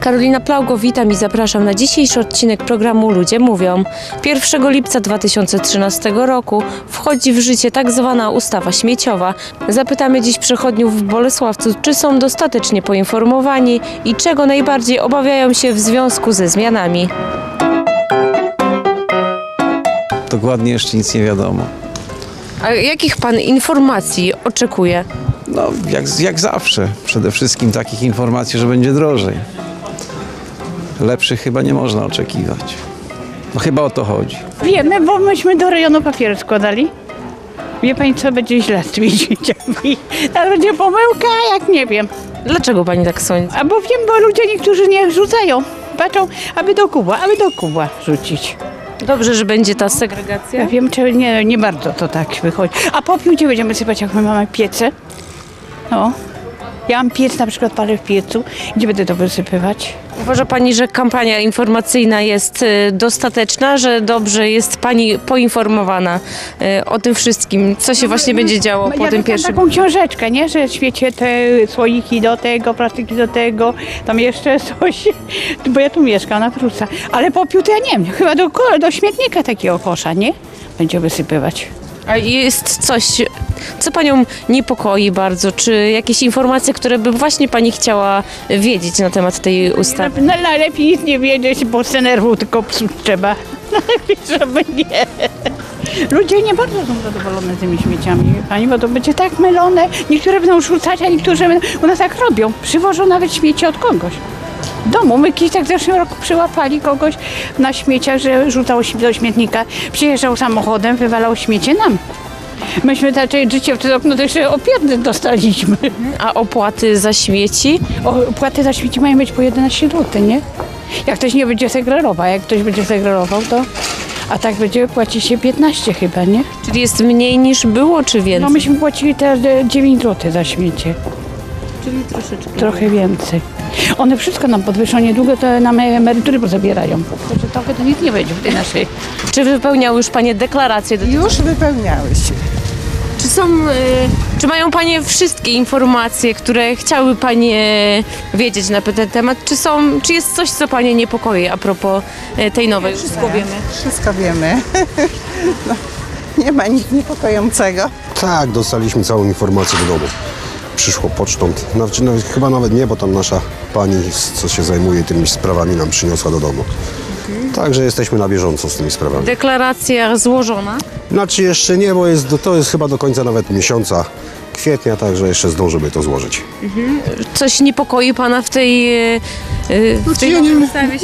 Karolina Plaugo, witam i zapraszam na dzisiejszy odcinek programu Ludzie Mówią. 1 lipca 2013 roku wchodzi w życie tak zwana ustawa śmieciowa. Zapytamy dziś przechodniów w Bolesławcu, czy są dostatecznie poinformowani i czego najbardziej obawiają się w związku ze zmianami. Dokładnie jeszcze nic nie wiadomo. A jakich pan informacji oczekuje? No, jak, jak zawsze. Przede wszystkim takich informacji, że będzie drożej. Lepszych chyba nie można oczekiwać. No chyba o to chodzi. Wiemy, bo myśmy do rejonu papieru składali. Wie pani, co będzie źle z tymi dzieciakami. To będzie pomyłka, jak nie wiem. Dlaczego pani tak sądzi? A bo wiem, bo ludzie niektórzy nie rzucają. Patrzą, aby do kubła, aby do kubła rzucić. Dobrze, że będzie ta segregacja? Ja wiem, czy nie, nie bardzo to tak wychodzi. A popiół gdzie będziemy sypać, jak my mamy piece? No. Ja mam piec, na przykład palę w piecu. Gdzie będę to wysypywać? Uważa Pani, że kampania informacyjna jest y, dostateczna, że dobrze jest Pani poinformowana y, o tym wszystkim, co się właśnie będzie działo po ja tym pierwszym... taką książeczkę, nie? Że świecie te słoiki do tego, plastiki do tego, tam jeszcze coś, bo ja tu mieszkam na Prusa. Ale popiół to ja nie wiem, chyba do, do śmietnika takiego kosza, nie? Będzie wysypywać. A jest coś, co Panią niepokoi bardzo, czy jakieś informacje, które by właśnie Pani chciała wiedzieć na temat tej ustawy? No, najlepiej nic nie wiedzieć, bo se nerwu tylko psuć trzeba. Najlepiej, żeby nie. Ludzie nie bardzo są zadowolone tymi śmieciami, pani, bo to będzie tak mylone. Niektóre będą rzucać, a niektórzy będą, u nas tak robią. Przywożą nawet śmieci od kogoś. Domu. My kiedyś tak w zeszłym roku przyłapali kogoś na śmieciach, że rzucał do śmietnika. Przyjeżdżał samochodem, wywalał śmiecie nam. Myśmy takie życie przez okno to jeszcze opiety dostaliśmy. A opłaty za śmieci? O, Opłaty za śmieci mają być po 11 zł, nie? Jak ktoś nie będzie segregował, jak ktoś będzie segregował, to... A tak będzie płaci się 15 chyba, nie? Czyli jest mniej niż było, czy więcej? No myśmy płacili teraz e, 9 zł za śmiecie. czyli troszeczkę. Trochę więcej. One wszystko nam podwyższą, niedługo to nam emerytury pozabierają. Także trochę to nic nie będzie w tej naszej... Czy wypełniały już Panie deklaracje? Do... Już wypełniały się. Czy są, y, czy mają Panie wszystkie informacje, które chciały Panie wiedzieć na ten temat? Czy są, czy jest coś, co Panie niepokoi a propos y, tej nowej ustawy? Wszystko wiemy. No, nie ma nic niepokojącego. Tak, dostaliśmy całą informację do domu. Przyszło pocztą. Znaczy, nawet, chyba nawet nie, bo tam nasza pani, co się zajmuje tymi sprawami, nam przyniosła do domu. Także jesteśmy na bieżąco z tymi sprawami. Deklaracja złożona. Znaczy jeszcze nie, bo jest, to jest chyba do końca nawet miesiąca kwietnia, także jeszcze zdążymy to złożyć. Coś niepokoi Pana w tej, y, y, w tej Ja nie- śmieciowej?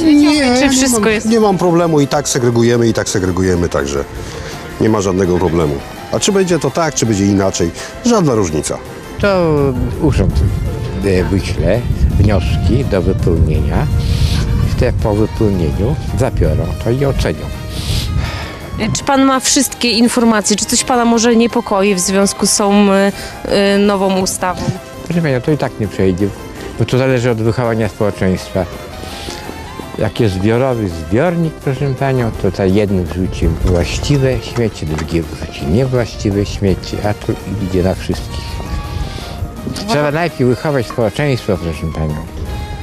Czy wszystko nie mam, jest? Nie mam problemu, i tak segregujemy, i tak segregujemy, także nie ma żadnego problemu. A czy będzie to tak, czy będzie inaczej, żadna różnica. To urząd e, wyśle wnioski do wypełnienia. I te po wypełnieniu zabiorą to i ocenią. Czy Pan ma wszystkie informacje? Czy coś Pana może niepokoi w związku z tą y, y, nową ustawą? Proszę Panią, to i tak nie przejdzie, bo to zależy od wychowania społeczeństwa. Jak jest zbiorowy zbiornik, proszę Panią, to za jednym wrzuci właściwe śmieci, drugie wrzuci niewłaściwe śmieci, a tu idzie na wszystkich. Trzeba najpierw wychować społeczeństwo, proszę Panią.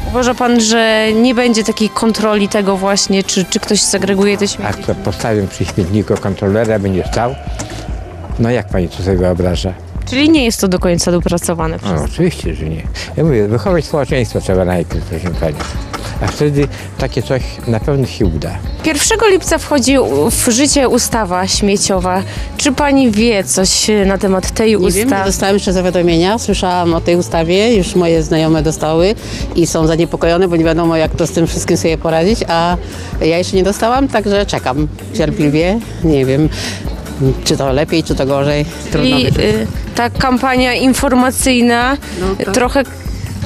Uważa Pan, że nie będzie takiej kontroli tego właśnie, czy, czy ktoś segreguje te A śmieci? kto postawią przy śmietniku kontrolera, będzie stał? No jak Pani to sobie wyobraża? Czyli nie jest to do końca dopracowane. No, oczywiście, że nie. Ja mówię, wychować społeczeństwo trzeba najpierw, proszę Pani. A wtedy takie coś na pewno się uda. 1 lipca wchodzi w życie ustawa śmieciowa. Czy pani wie coś na temat tej Nie wiem, nie ustawy? dostałam jeszcze zawiadomienia. Słyszałam o tej ustawie, już moje znajome dostały i są zaniepokojone, bo nie wiadomo jak to z tym wszystkim sobie poradzić, a ja jeszcze nie dostałam, także czekam cierpliwie. Nie wiem, czy to lepiej, czy to gorzej. Trudno I być. y, ta kampania informacyjna No, to- trochę...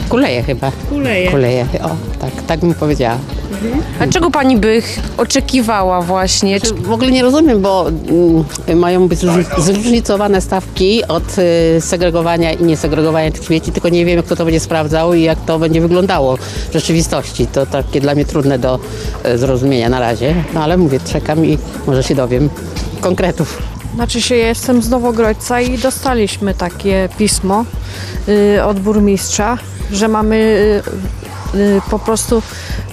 Kuleje chyba. Kuleje. Kuleje, o, tak, tak bym powiedziała. A czego pani by ch- oczekiwała właśnie? Czy, W ogóle nie rozumiem, bo mm, mają być zróżni- zróżnicowane stawki od y, segregowania i niesegregowania tych śmieci, tylko nie wiem, kto to będzie sprawdzał i jak to będzie wyglądało w rzeczywistości. To takie dla mnie trudne do y, zrozumienia na razie, no ale mówię, czekam i może się dowiem konkretów. Znaczy się, ja jestem z Nowogrodźca i dostaliśmy takie pismo y, od burmistrza, że mamy y, po prostu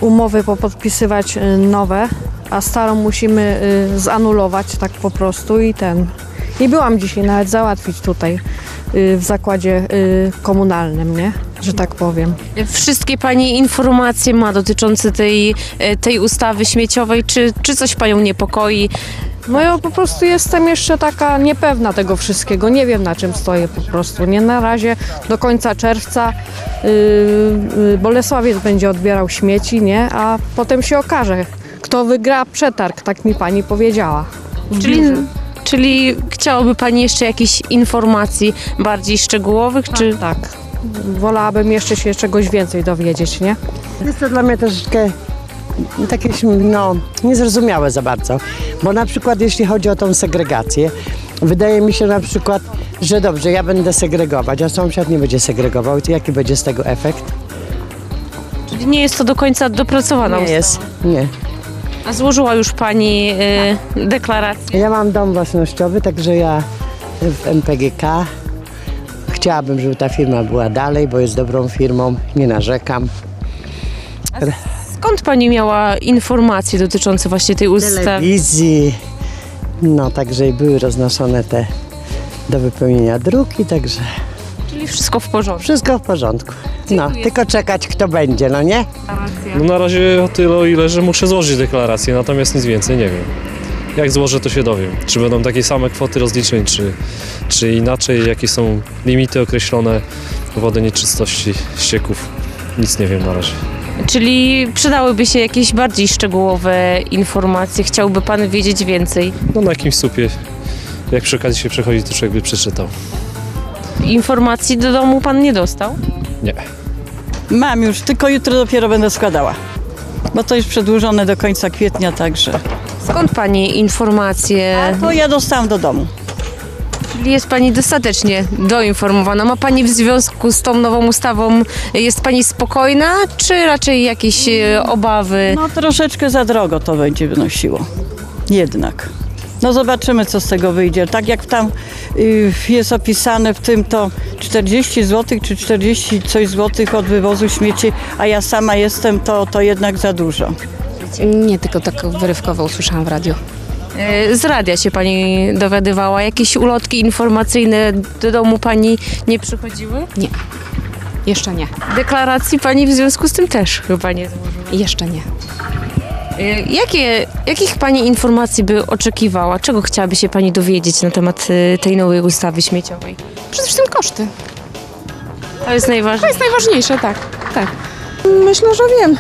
umowy popodpisywać y, nowe, a starą musimy y, zanulować tak po prostu i ten. I byłam dzisiaj nawet załatwić tutaj y, w zakładzie y, komunalnym, nie? Że tak powiem. Wszystkie Pani informacje ma dotyczące tej, tej ustawy śmieciowej. Czy, czy coś Panią niepokoi? No ja po prostu jestem jeszcze taka niepewna tego wszystkiego. Nie wiem na czym stoję po prostu. Nie na razie do końca czerwca yy, yy, Bolesławiec będzie odbierał śmieci, nie? A potem się okaże, kto wygra przetarg, tak mi pani powiedziała. Czyli, czyli chciałaby Pani jeszcze jakichś informacji bardziej szczegółowych? Czy... Tak. Wolałabym jeszcze się czegoś więcej dowiedzieć, nie? Jest to dla mnie troszeczkę takie no, niezrozumiałe za bardzo. Bo na przykład jeśli chodzi o tą segregację, wydaje mi się na przykład, że dobrze, ja będę segregować, a sąsiad nie będzie segregował. To jaki będzie z tego efekt? Czyli nie jest to do końca dopracowana Nie ustawa? jest. Nie. A złożyła już Pani e, deklarację? Ja mam dom własnościowy, także ja w MPGK chciałabym, żeby ta firma była dalej, bo jest dobrą firmą, nie narzekam. Skąd Pani miała informacje dotyczące właśnie tej ustawy? telewizji. No, także były roznoszone te do wypełnienia druki, także Czyli wszystko w porządku. wszystko w porządku. No, tylko czekać kto będzie, no nie? No na razie o tyle, o ile, że muszę złożyć deklarację, natomiast nic więcej nie wiem. Jak złożę, to się dowiem. Czy będą takie same kwoty rozliczeń, czy, czy inaczej, jakie są limity określone wody nieczystości ścieków. Nic nie wiem na razie. Czyli przydałyby się jakieś bardziej szczegółowe informacje. Chciałby Pan wiedzieć więcej. No na jakimś supie, jak przy okazji się przechodzi, to człowiek by przeczytał. Informacji do domu Pan nie dostał? Nie. Mam już, tylko jutro dopiero będę składała. Bo to jest przedłużone do końca kwietnia, także. Skąd Pani informacje? To ja dostałam do domu. Czyli jest Pani dostatecznie doinformowana. Ma Pani w związku z tą nową ustawą, jest Pani spokojna, czy raczej jakieś e, obawy? No troszeczkę za drogo to będzie wynosiło. Jednak. No zobaczymy, co z tego wyjdzie. Tak jak tam y, jest opisane w tym, to 40 zł czy 40 coś złotych od wywozu śmieci, a ja sama jestem, to, to jednak za dużo. Nie, tylko tak wyrywkowo usłyszałam w radiu. E, Z radia się Pani dowiadywała. Jakieś ulotki informacyjne do domu Pani nie przychodziły? Jeszcze nie. Deklaracji Pani w związku z tym też chyba nie złożyła. Jeszcze nie. E, Jakie, jakich Pani informacji by oczekiwała? Czego chciałaby się Pani dowiedzieć na temat e, tej nowej ustawy śmieciowej? Przede wszystkim koszty. To jest To najważniejsze. jest najważniejsze, tak. tak. Myślę, że wiem.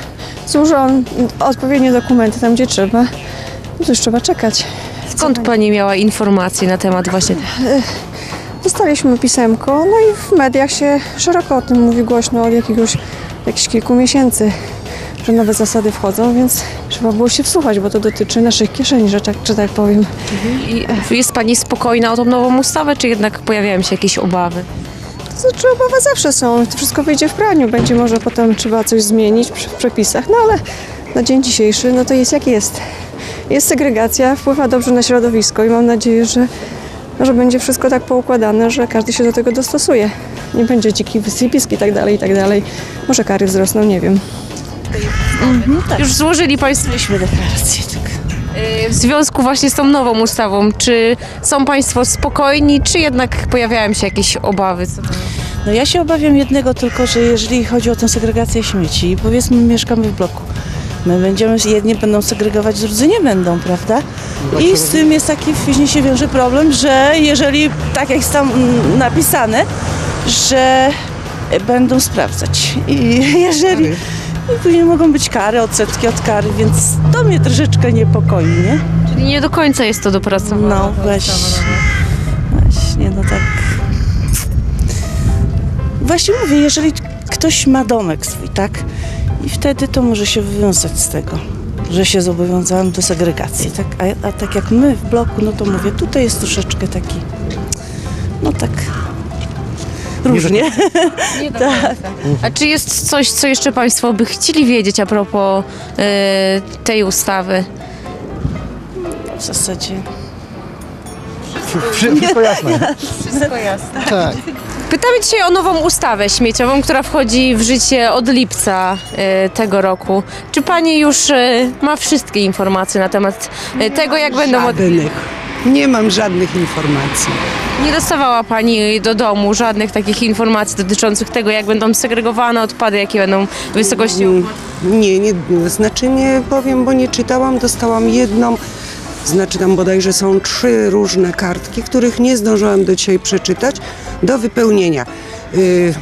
Złożyłam odpowiednie dokumenty tam, gdzie trzeba. No to już trzeba czekać. Skąd Pani miała informacje na temat właśnie Dostaliśmy pisemko, no i w mediach się szeroko o tym mówi głośno od jakiegoś, jakichś kilku miesięcy, że nowe zasady wchodzą, więc trzeba było się wsłuchać, bo to dotyczy naszych kieszeni, że tak, że tak powiem. I Jest Pani spokojna o tą nową ustawę, czy jednak pojawiają się jakieś obawy? To znaczy obawy zawsze są, to wszystko wyjdzie w praniu, będzie może potem trzeba coś zmienić w przepisach, no ale na dzień dzisiejszy, no to jest jak jest. Jest segregacja, wpływa dobrze na środowisko i mam nadzieję, że, że będzie wszystko tak poukładane, że każdy się do tego dostosuje. Nie będzie dziki wysypisk i tak dalej, i tak dalej. Może kary wzrosną, nie wiem. Już złożyli Państwo deklarację, tak. e, w związku właśnie z tą nową ustawą. Czy są Państwo spokojni, czy jednak pojawiają się jakieś obawy? Co. No ja się obawiam jednego tylko, że jeżeli chodzi o tę segregację śmieci, i powiedzmy mieszkamy w bloku, my będziemy, jedni będą segregować, drudzy nie będą, prawda? I z tym jest taki, później się wiąże problem, że jeżeli, tak jak jest tam napisane, że będą sprawdzać. I jeżeli, i później mogą być kary, odsetki od kary, więc to mnie troszeczkę niepokoi, nie? Czyli nie do końca jest to dopracowane. No właśnie. Właśnie, no tak. Właśnie mówię, jeżeli ktoś ma domek swój, tak? I wtedy to może się wywiązać z tego, że się zobowiązałem do segregacji, tak? A, a tak jak my w bloku, no to mówię, tutaj jest troszeczkę taki, no tak, różnie. Nie do końca. A czy jest coś, co jeszcze Państwo by chcieli wiedzieć a propos e, tej ustawy? W zasadzie. Wszystko jasne. Wszystko jasne. Tak. Pytamy dzisiaj o nową ustawę śmieciową, która wchodzi w życie od lipca e, tego roku. Czy pani już e, ma wszystkie informacje na temat e, tego, jak będą... Od... Żadnych. Nie mam żadnych informacji. Nie dostawała pani do domu żadnych takich informacji dotyczących tego, jak będą segregowane odpady, jakie będą wysokości Mm, Nie, nie, znaczy nie powiem, bo nie czytałam. Dostałam jedną, znaczy tam bodajże są trzy różne kartki, których nie zdążyłam do dzisiaj przeczytać, do wypełnienia. Y,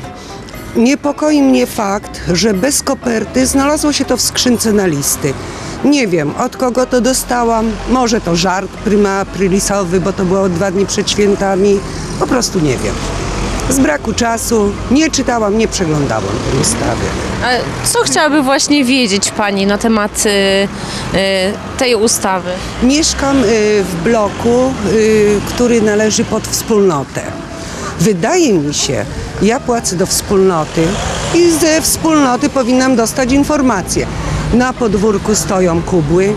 Niepokoi mnie fakt, że bez koperty znalazło się to w skrzynce na listy. Nie wiem, od kogo to dostałam. Może to żart prima aprilisowy, bo to było dwa dni przed świętami. Po prostu nie wiem. Z braku czasu nie czytałam, nie przeglądałam tej ustawy. A co chciałaby właśnie wiedzieć pani na temat e, tej ustawy? Mieszkam y, w bloku, y, który należy pod wspólnotę. Wydaje mi się, ja płacę do wspólnoty i ze wspólnoty powinnam dostać informacje. Na podwórku stoją kubły.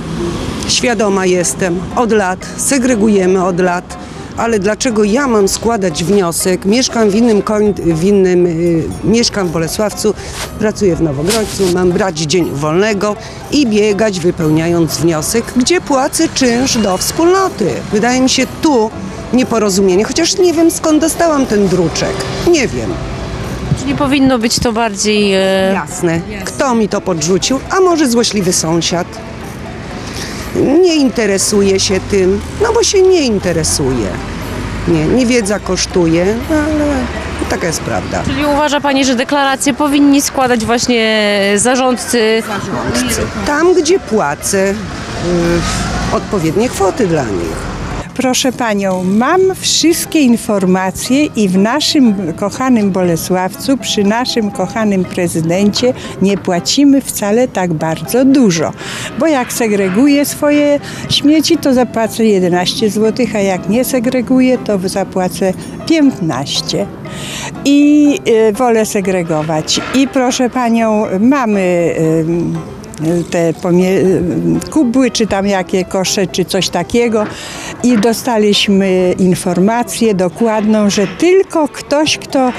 Świadoma jestem, od lat, segregujemy od lat, ale dlaczego ja mam składać wniosek? Mieszkam w innym, koń, w innym y, mieszkam w Bolesławcu, pracuję w Nowogrodzcu, mam brać dzień wolnego i biegać wypełniając wniosek, gdzie płacę czynsz do wspólnoty. Wydaje mi się tu nieporozumienie, chociaż nie wiem skąd dostałam ten druczek. Nie wiem. Czy nie powinno być to bardziej... E... Jasne. Kto mi to podrzucił? A może złośliwy sąsiad? Nie interesuje się tym, no bo się nie interesuje. Nie, niewiedza kosztuje, no ale taka jest prawda. Czyli uważa pani, że deklaracje powinni składać właśnie zarządcy? Tam, gdzie płacę y, odpowiednie kwoty dla nich. Proszę panią, mam wszystkie informacje i w naszym kochanym Bolesławcu, przy naszym kochanym prezydencie nie płacimy wcale tak bardzo dużo. Bo jak segreguję swoje śmieci, to zapłacę 11 zł, a jak nie segreguję, to zapłacę 15. I y, wolę segregować. I proszę panią, mamy. Te kubły, czy tam jakie kosze, czy coś takiego. I dostaliśmy informację dokładną, że tylko ktoś, kto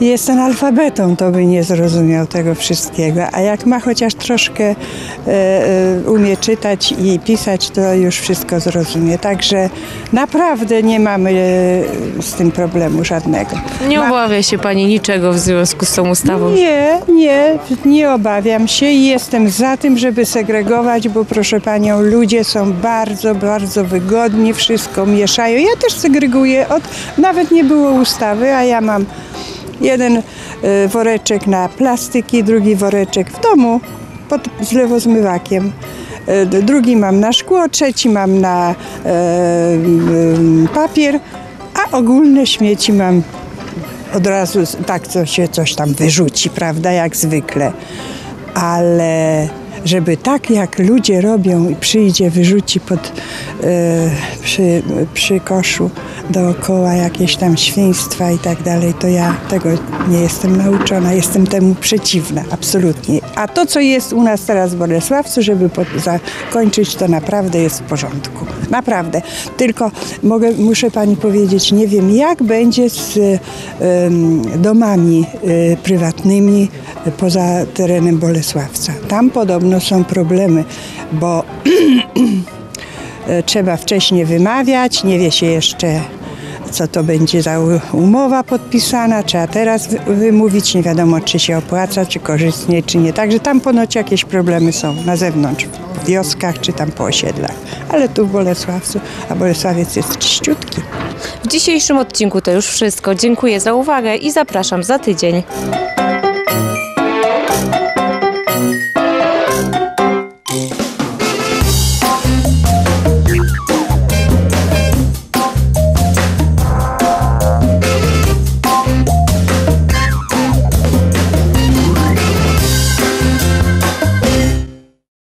jest analfabetą, to by nie zrozumiał tego wszystkiego. A jak ma chociaż troszkę e, e, umie czytać i pisać, to już wszystko zrozumie. Także naprawdę nie mamy e, z tym problemu żadnego. Nie obawia się pani niczego w związku z tą ustawą? Nie, nie, nie obawiam się i jestem za tym, żeby segregować, bo proszę panią, ludzie są bardzo, bardzo wygodni, wszystko mieszają. Ja też segreguję, od, nawet nie było ustawy, a ja mam jeden y, woreczek na plastyki, drugi woreczek w domu pod zlewozmywakiem. Y, drugi mam na szkło, trzeci mam na y, papier, a ogólne śmieci mam od razu tak, co się coś tam wyrzuci, prawda, jak zwykle. Ale żeby tak jak ludzie robią i przyjdzie, wyrzuci pod, e, przy, przy koszu dookoła jakieś tam świństwa i tak dalej, to ja tego nie jestem nauczona, jestem temu przeciwna, absolutnie. A to, co jest u nas teraz w Bolesławcu, żeby po, zakończyć, to naprawdę jest w porządku. Naprawdę. Tylko mogę, muszę pani powiedzieć, nie wiem jak będzie z em, domami e, prywatnymi poza terenem Bolesławca. Tam podobno są problemy, bo e, trzeba wcześniej wymawiać, nie wie się jeszcze co to będzie za umowa podpisana, trzeba teraz wy- wymówić, nie wiadomo czy się opłaca, czy korzystnie, czy nie. Także tam ponoć jakieś problemy są na zewnątrz, w wioskach, czy tam po osiedlach. Ale tu w Bolesławcu, a Bolesławiec jest czyściutki. W dzisiejszym odcinku to już wszystko. Dziękuję za uwagę i zapraszam za tydzień.